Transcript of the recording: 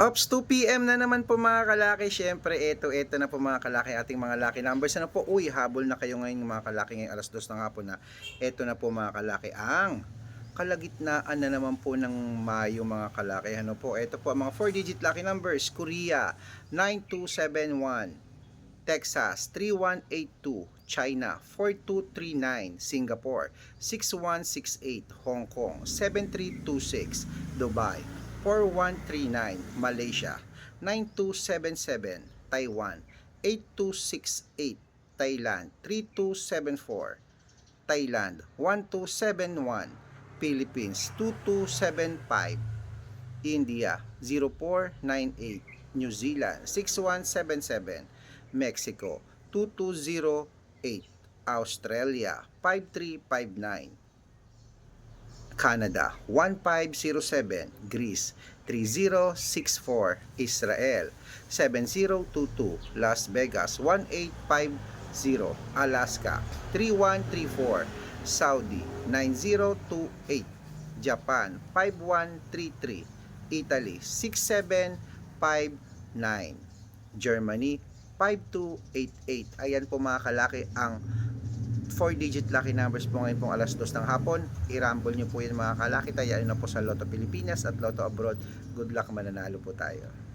Ops, 2pm na naman po mga kalaki. Siyempre, eto, eto na po mga kalaki. Ating mga lucky numbers. Ano po? Uy, habol na kayo ngayon mga kalaki. Ngayong alas dos na nga po na. Eto na po mga kalaki. Ang kalagitnaan na naman po ng Mayo mga kalaki. Ano po? Eto po ang mga 4-digit lucky numbers. Korea, 9271. Texas, 3182. China, 4239. Singapore, 6168. Hong Kong, 7326. Dubai, 4139 Malaysia. 9277 Taiwan. 8268 Thailand. 3274 Thailand. 1271 Philippines. 2275 India. 0498 New Zealand. 6177 Mexico. 2208 Australia. 5359 Canada. 1507, Greece. 3064, Israel. 7022, Las Vegas. 1850, Alaska. 3134, Saudi. 9028, Japan. 5133, Italy. 6759, Germany. 5288. Ayan po mga kalaki ang 4-digit lucky numbers po ngayon pong alas 2 ng hapon. I-rumble nyo po yun mga kalaki. Tayaan na po sa Lotto Pilipinas at Lotto Abroad. Good luck mananalo po tayo.